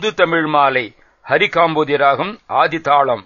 இந்து தமிழ் மாலை. ஹரிகாம்போதி ராகம் ஆதிதாளம்.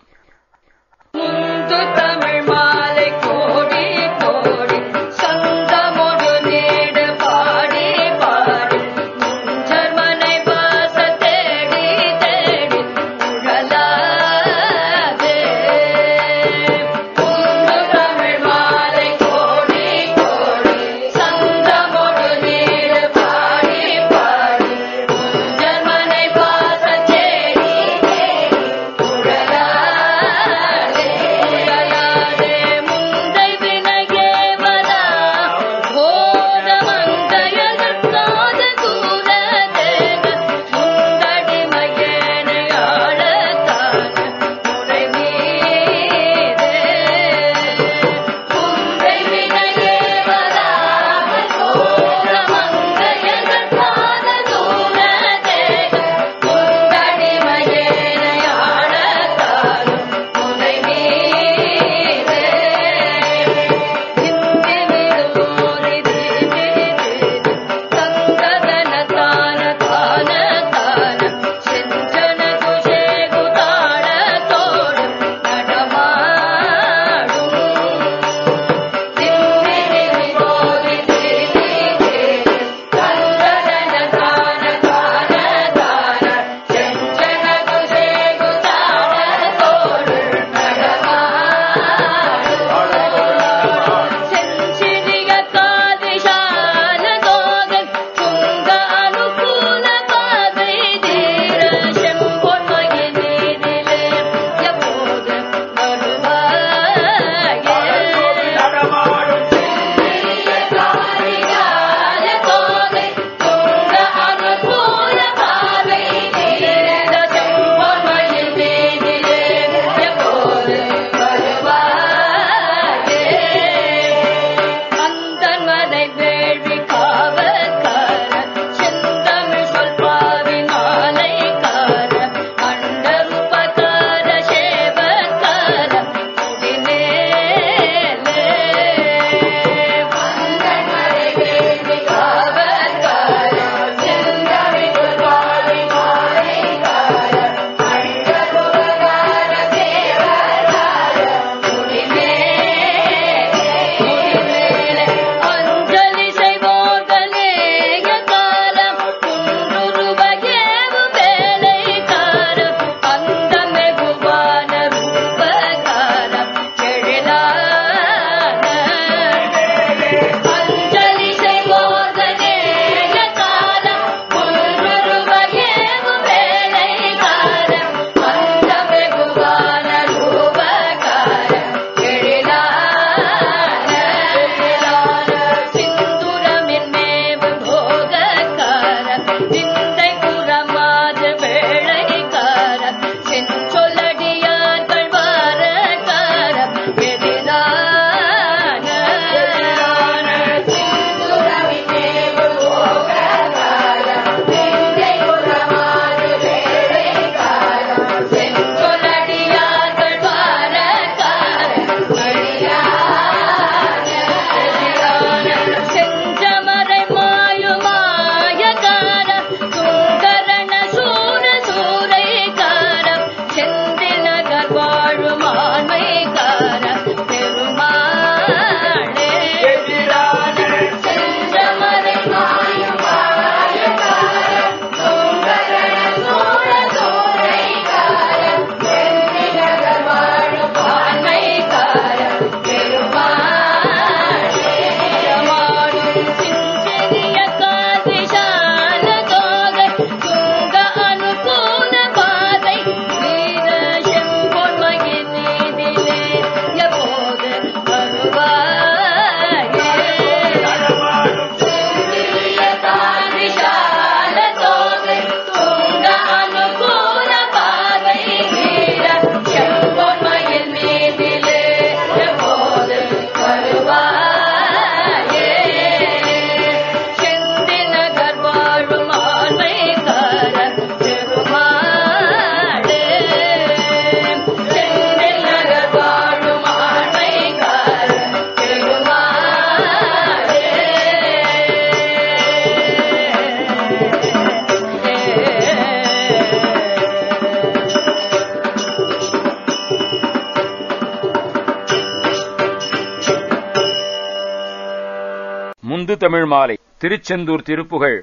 முந்து தமிழ் மாலை திருச்செந்தூர் திருப்புகள்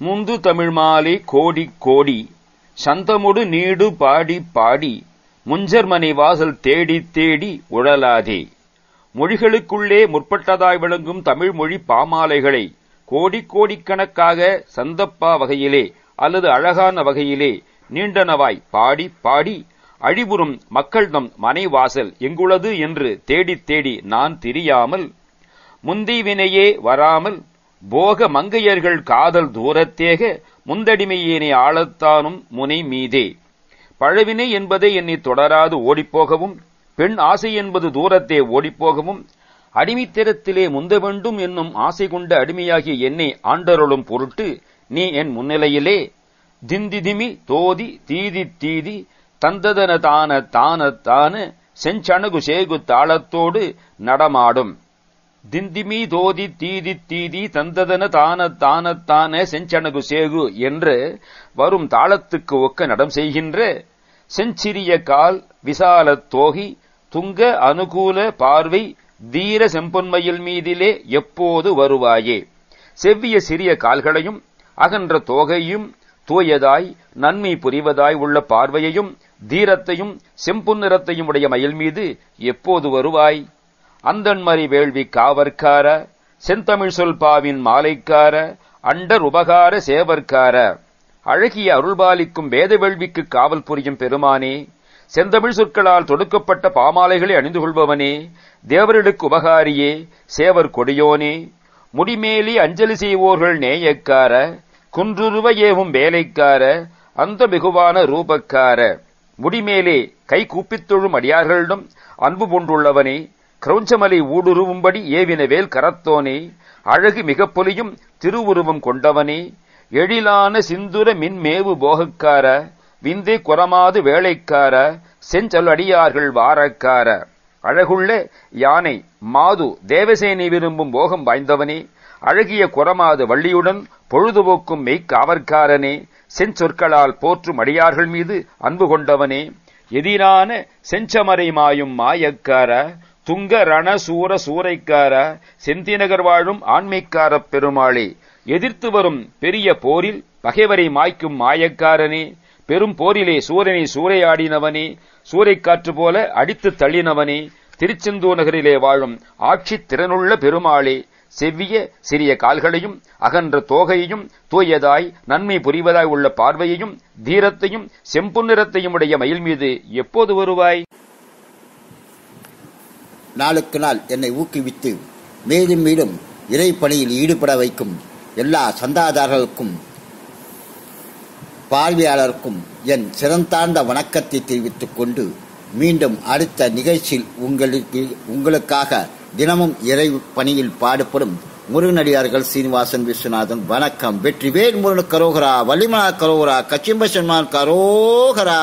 முந்து தமிழ் மாலை கோடி கோடி. சந்தமுடு நீடு பாடி பாடி. முஞ்சர்மனை வாசல் தேடி தேடி உழலாதே. மொழிகளுக்குள்ளே முற்பட்டதாய் விளங்கும் தமிழ் மொழி பாமாலைகளை கோடி கோடிக்கணக்காக சந்தப்பா வகையிலே அல்லது அழகான வகையிலே நீண்டனவாய் பாடி பாடி. அழிபுறும் மக்கள்தம் மனைவாசல் எங்குளது என்று தேடித் தேடி நான் தெரியாமல் முந்திவினையே வராமல் போக மங்கையர்கள் காதல் தூரத்தேக முந்தடிமையினை ஆளத்தானும் முனை மீதே. பழவினை என்பதை என்னை தொடராது ஓடிப்போகவும் பெண் ஆசை என்பது தூரத்தே ஓடிப்போகவும் அடிமைத்திறத்திலே முந்த வேண்டும் என்னும் ஆசை கொண்ட அடிமையாகிய என்னை ஆண்டருளும் பொருட்டு நீ என் முன்னிலையிலே திந்திதிமி தோதி தீதி தீதி தந்ததன தான தான தான செஞ்சணகு சேகு தாளத்தோடு நடமாடும். திந்திமி தோதி தீதி தீதி தந்ததன தான தான தான சேகு என்று வரும் தாளத்துக்கு ஒக்க நடம் செய்கின்ற செஞ்சிறிய கால் விசால தோகி துங்க அனுகூல பார்வை தீர செம்பொன்மையில் மீதிலே எப்போது வருவாயே? செவ்விய சிறிய கால்களையும் அகன்ற தோகையும் தூயதாய் நன்மை புரிவதாய் உள்ள பார்வையையும் தீரத்தையும் செம்புன் நிறத்தையும் உடைய மயில் மீது எப்போது வருவாய்? அந்தன்மறி வேள்வி காவற்கார செந்தமிழ் சொல்பாவின் மாலைக்கார அண்டர் உபகார சேவற்கார. அழகிய அருள்பாலிக்கும் வேத வேள்விக்கு காவல் புரியும் பெருமானே செந்தமிழ் சொற்களால் தொடுக்கப்பட்ட பாமாலைகளை அணிந்து கொள்பவனே தேவர்களுக்கு உபகாரியே சேவர் கொடியோனே. முடிமேலி அஞ்சலி செய்வோர்கள் நேயக்கார குன்றுருவ ஏவும் வேலைக்கார அந்த மிகுவான ரூபக்கார. முடிமேலே கை கூப்பித்தொழும் அடியார்களிடம் அன்பு கொண்டுள்ளவனே கிரௌஞ்சமலை ஊடுருவும்படி ஏவின வேல் கரத்தோனே அழகு மிகப் பொலியும் திருவுருவம் கொண்டவனே எழிலான சிந்துர மின்மேவு போகக்கார விந்தை குரமாது வேலைக்கார செஞ்சொல் அடியார்கள் வாரக்கார. அழகுள்ள யானை மாது தேவசேனை விரும்பும் போகம் வாய்ந்தவனே அழகிய குரமாது வள்ளியுடன் பொழுதுபோக்கும் மெய்க்காவற்காரனே செஞ்சொற்களால் போற்றும் அடியார்கள் மீது அன்பு கொண்டவனே எதிரான செஞ்சமரை மாயும் மாயக்கார துங்க ரண சூர சூறைக்கார செந்திநகர் வாழும் ஆண்மைக்காரப் பெருமாளே எதிர்த்து வரும் பெரிய போரில் பகைவரை மாய்க்கும் மாயக்காரனே பெரும் போரிலே சூரனை சூறையாடினவனே சூறைக்காற்று போல அடித்து தள்ளினவனே திருச்செந்தூர் நகரிலே வாழும் ஆட்சி திறனுள்ள பெருமாளே செவ்விய சிறிய கால்களையும் அகன்ற தோகையையும் தூயதாய் நன்மை புரிவதாய் உள்ள பார்வையையும் தீரத்தையும் செம்புநிறத்தையும் உடைய மயில் மீது எப்போது வருவாய்? நாளுக்கு நாள் என்னை ஊக்குவித்து மேலும் மேலும் இறைப்பணியில் ஈடுபட வைக்கும் எல்லா சந்தாதாரர்களுக்கும் பார்வையாளருக்கும் என் சிறந்தார்ந்த வணக்கத்தை தெரிவித்துக் கொண்டு மீண்டும் அடுத்த நிகழ்ச்சியில் உங்களுக்கு உங்களுக்காக தினமும் இறை பணியில் பாடுபடும் முருகனடியார்கள் சீனிவாசன் விஸ்வநாதன். வணக்கம். வெற்றி வேல் முருகன் கரோகரா வள்ளிமலா கரோகரா கச்சிம்ப சன்மான் கரோகரா.